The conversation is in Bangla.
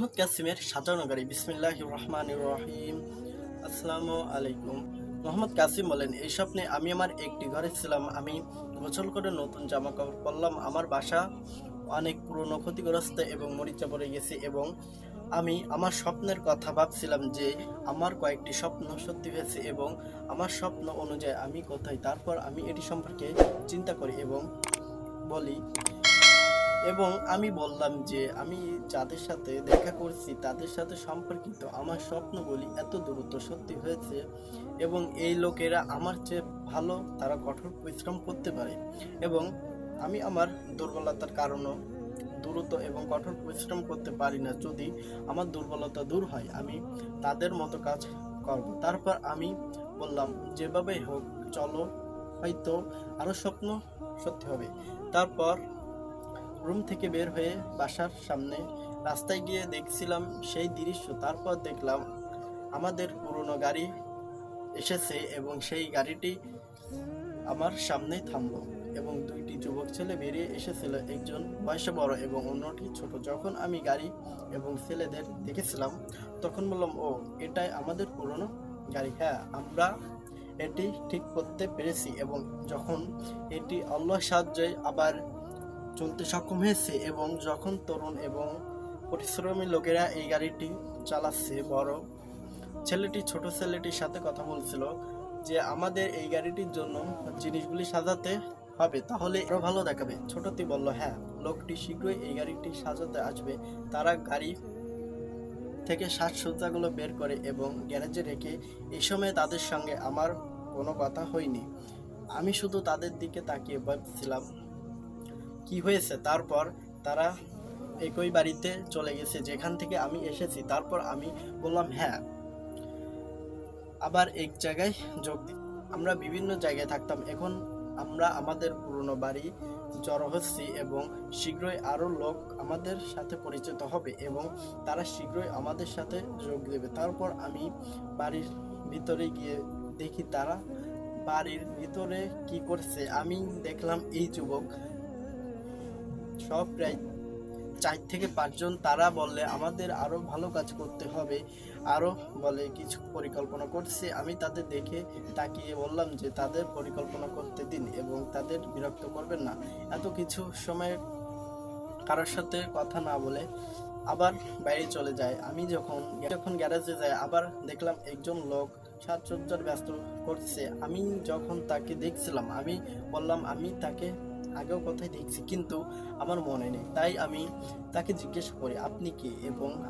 মোহাম্মদ কাসিমের সাজানো গাড়ি বিসমিল্লাহ রহমান রহিম। আসসালামু আলাইকুম। মোহাম্মদ কাসিম বলেন, এই স্বপ্নে আমি আমার একটি ঘরে ছিলাম। আমি গোসল করে নতুন জামা কাপড় পরলাম। আমার বাসা অনেক পুরনো, ক্ষতিগ্রস্ত এবং মরিচা পড়ে গেছে এবং আমি আমার স্বপ্নের কথা ভাবছিলাম যে আমার কয়েকটি স্বপ্ন সত্যি হয়েছে এবং আমার স্বপ্ন অনুযায়ী আমি কোথায়, তারপর আমি এটি সম্পর্কে চিন্তা করি এবং বলি এবং আমি বললাম যে আমি যাদের সাথে দেখা করছি, তাদের সাথে সম্পর্কিত আমার স্বপ্নগুলি এত দ্রুত সত্যি হয়েছে এবং এই লোকেরা আমার চেয়ে ভালো, তারা কঠোর পরিশ্রম করতে পারে এবং আমি আমার দুর্বলতার কারণও দ্রুত এবং কঠোর পরিশ্রম করতে পারি না যদি আমার দুর্বলতা দূর হয়। আমি তাদের মতো কাজ করব। তারপর আমি বললাম, যেভাবেই হোক, চলো, হয়তো আরও স্বপ্ন সত্যি হবে। তারপর রুম থেকে বের হয়ে বাসার সামনে রাস্তায় গিয়ে দেখছিলাম সেই দৃশ্য। তারপর দেখলাম আমাদের পুরনো গাড়ি এসেছে এবং সেই গাড়িটি আমার সামনে থামলো এবং দুইটি যুবক ছেলে বেরিয়ে এসেছিল, একজন বয়সে বড় এবং অন্যটি ছোট। যখন আমি গাড়ি এবং ছেলেদের দেখেছিলাম, তখন বললাম, ও, এটাই আমাদের পুরনো গাড়ি। হ্যাঁ আমরা এটি ঠিক করতে পেরেছি এবং যখন এটি আল্লাহ সাহায্যে আবার চলতে সক্ষম হয়েছে এবং যখন তরুণ এবং পরিশ্রমী লোকেরা এই গাড়িটি চালাচ্ছে, বড় ছেলেটি, ছোট ছেলেটির সাথে কথা বলছিল যে, আমাদের এই গাড়িটির জন্য জিনিসগুলি সাজাতে হবে, তাহলে আরও ভালো দেখাবে। ছোটটি বলল হ্যাঁ লোকটি শীঘ্রই এই গাড়িটি সাজাতে আসবে। তারা গাড়ি থেকে সাজসজ্জাগুলো বের করে এবং গ্যারেজে রেখে এই সময় তাদের সঙ্গে আমার কোনো কথা হয়নি। আমি শুধু তাদের দিকে তাকিয়ে ভাবছিলাম কি হয়েছে, তারপর তারা একই বাড়িতে চলে গেছে, যেখান থেকে আমি এসেছি। তারপর আমি বললাম হ্যাঁ। আবার এক জায়গায় যোগ আমরা বিভিন্ন জায়গায় থাকতাম। এখন আমরা আমাদের পুরনো বাড়ি জড়ো হচ্ছি এবং শীঘ্রই আরও লোক আমাদের সাথে পরিচিত হবে এবং তারা শীঘ্রই আমাদের সাথে যোগ দেবে। তারপর আমি বাড়ির ভিতরে গিয়ে দেখি তারা বাড়ির ভিতরে কি করছে। আমি দেখলাম, এই যুবক সব প্রায় চার থেকে পাঁচজন, তারা বললে, আমাদের আরও ভালো কাজ করতে হবে। আরও বলে, কিছু পরিকল্পনা করছে। আমি তাদের দেখে তাকিয়ে বললাম যে, তাদের পরিকল্পনা করতে দিন এবং তাদের বিরক্ত করবেন না। এত কিছু সময় কারোর সাথে কথা না বলে আবার বাইরে চলে যায়। আমি যখন যখন গ্যারেজে যাই, আবার দেখলাম একজন লোক সাজসজ্জার ব্যস্ত করছে। আমি যখন তাকে দেখছিলাম, আমি বললাম, আমি তাকে আগেও কথায় দেখছি, কিন্তু আমার মনে নেই। তাই আমি তাকে জিজ্ঞেস করি, আপনি কে? এবং